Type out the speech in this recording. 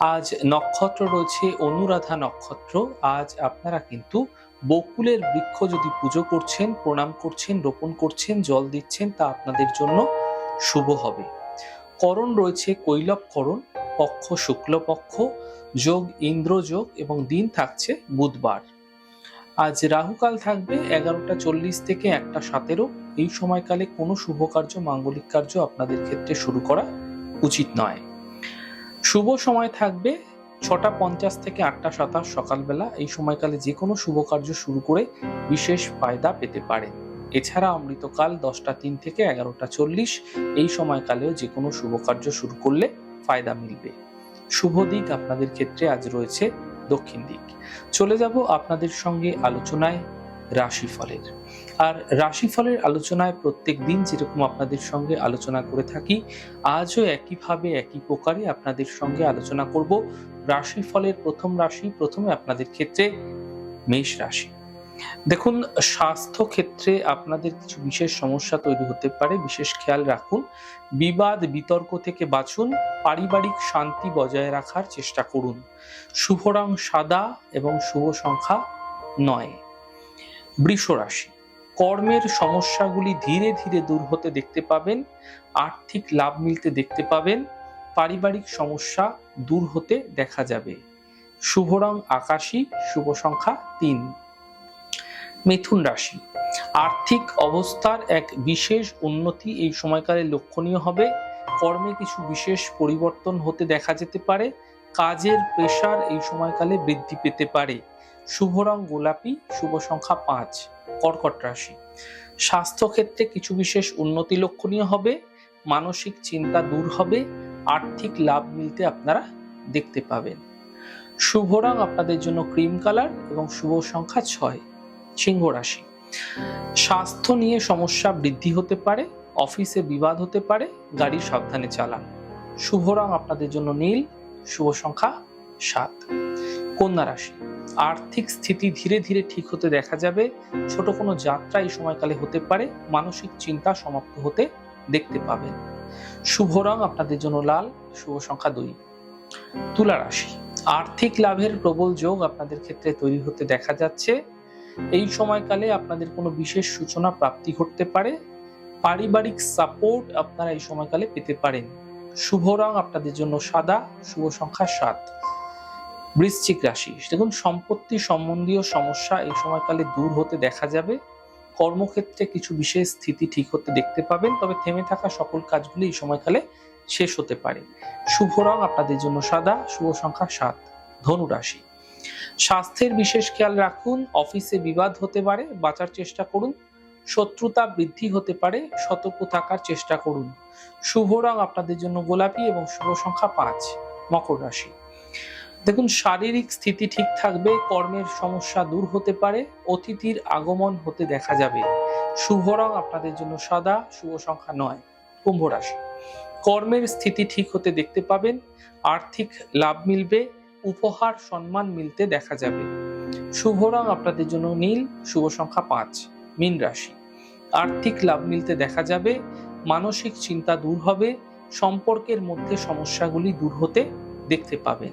আজ নক্ষত্র রয়েছে, অনুরাধা নক্ষত্র। আজ আপনারা কিন্তু বকুলের বৃক্ষ যদি পুজো করছেন, প্রণাম করছেন, রোপণ করছেন, জল দিচ্ছেন, তা আপনাদের জন্য শুভ হবে। করণ রয়েছে, কৈলব করণ, পক্ষ শুক্লপক্ষ যোগ ইন্দ্রযোগ এবং দিন থাকছে বুধবার। আজ রাহুকাল থাকবে এগারোটা চল্লিশ থেকে একটা সতেরো। এই সময়কালে কোনো শুভ কার্য, মাঙ্গলিক কার্য আপনাদের ক্ষেত্রে শুরু করা উচিত নয়। শুভ সময় থাকবে ছটা পঞ্চাশ থেকে আটটা সাতাশ সকালবেলা। এই সময়কালে যে কোনো শুভ কার্য শুরু করে বিশেষ ফায়দা পেতে পারেন এছাড়া অমৃতকাল দশটা তিন থেকে এগারোটা চল্লিশ, এই সময়কালেও যে কোনো শুভ কার্য শুরু করলে ফায়দা মিলবে। শুভ দিক আপনাদের ক্ষেত্রে আজ রয়েছে দক্ষিণ দিক। চলে যাব আপনাদের সঙ্গে আলোচনায়। রাশিফলের। আর রাশিফলের আলোচনায় প্রত্যেক দিন যেরকম আপনাদের সঙ্গে আলোচনা করে থাকি, আজও একইভাবে একই প্রকারে আপনাদের সঙ্গে আলোচনা করব। রাশিফলের প্রথম রাশি প্রথমে আপনাদের ক্ষেত্রে মেষ রাশি। দেখুন, স্বাস্থ্য ক্ষেত্রে আপনাদের কিছু বিশেষ সমস্যা তৈরি হতে পারে, বিশেষ খেয়াল রাখুন। বিবাদ, বিতর্ক থেকে বাঁচুন, পারিবারিক শান্তি বজায় রাখার চেষ্টা করুন। শুভ রং সাদা এবং শুভ সংখ্যা নয়। বৃষ রাশি কর্মের সমস্যাগুলি ধীরে ধীরে দূর হতে দেখতে পাবেন, আর্থিক লাভ মিলতে দেখতে পাবেন, পারিবারিক সমস্যা দূর হতে দেখা যাবে। শুভ রং আকাশী, শুভ সংখ্যা তিন। মিথুন রাশি। আর্থিক অবস্থার এক বিশেষ উন্নতি এই সময়কালে লক্ষণীয় হবে। কর্মে কিছু বিশেষ পরিবর্তন হতে দেখা যেতে পারে। কাজের প্রেশার এই সময়কালে বৃদ্ধি পেতে পারে। শুভ রং গোলাপি, শুভ সংখ্যা পাঁচ, কর্কট রাশি। স্বাস্থ্যক্ষেত্রে কিছু বিশেষ উন্নতি লক্ষণীয় হবে, মানসিক চিন্তা দূর হবে, আর্থিক লাভ মিলতে আপনারা দেখতে পাবেন। শুভ রং আপনাদের জন্য ক্রিম কালার এবং শুভ সংখ্যা ছয়, সিংহ রাশি। স্বাস্থ্য নিয়ে সমস্যা বৃদ্ধি হতে পারে, অফিসে বিবাদ হতে পারে, গাড়ি সাবধানে চালান। শুভ রং আপনাদের জন্য নীল, শুভ সংখ্যা সাত। কন্যা রাশি। আর্থিক স্থিতি ধীরে ধীরে ঠিক হতে দেখা যাবে। ছোট কোনো যাত্রা এই সময়কালে হতে পারে। মানসিক চিন্তা সমাপ্ত হতে দেখতে পাবেন। শুভ রং আপনাদের জন্য লাল, শুভ সংখ্যা দুই। তুলা রাশি। আর্থিক লাভের প্রবল যোগ আপনাদের ক্ষেত্রে তৈরি হতে দেখা যাচ্ছে। এই সময়কালে আপনাদের কোনো বিশেষ সূচনা প্রাপ্তি ঘটতে পারে। পারিবারিক সাপোর্ট আপনারা এই সময়কালে পেতে পারেন। শুভ রং আপনাদের জন্য সাদা, শুভ সংখ্যা সাত। বৃশ্চিক রাশি। দেখুন, সম্পত্তি সম্বন্ধীয় সমস্যা এই সময়কালে দূর হতে দেখা যাবে। কর্মক্ষেত্রে কিছু বিশেষ স্থিতি ঠিক হতে দেখতে পাবেন, তবে থেমে থাকা সকল কাজগুলি এই সময়কালে শেষ হতে পারে। শুভ রং আপনাদের জন্য সাদা, শুভ সংখ্যা সাত, ধনু রাশি। স্বাস্থ্যের বিশেষ খেয়াল রাখুন, অফিসে বিবাদ হতে পারে, বাঁচার চেষ্টা করুন, শত্রুতা বৃদ্ধি হতে পারে, সতর্ক থাকার চেষ্টা করুন। শুভ রং আপনাদের জন্য গোলাপি এবং শুভ সংখ্যা পাঁচ, মকর রাশি। দেখুন, শারীরিক স্থিতি ঠিক থাকবে, কর্মের সমস্যা দূর হতে পারে, অতিথির আগমন হতে দেখা যাবে। শুভ রং আপনাদের জন্য সাদা, শুভ সংখ্যা নয়, কুম্ভ রাশি। কর্মের স্থিতি ঠিক হতে দেখতে পাবেন, আর্থিক লাভ মিলবে, উপহার, সম্মান মিলতে দেখা যাবে। শুভ রং আপনাদের জন্য নীল, শুভ সংখ্যা পাঁচ, মীন রাশি। আর্থিক লাভ মিলতে দেখা যাবে, মানসিক চিন্তা দূর হবে, সম্পর্কের মধ্যে সমস্যাগুলি দূর হতে দেখতে পাবেন।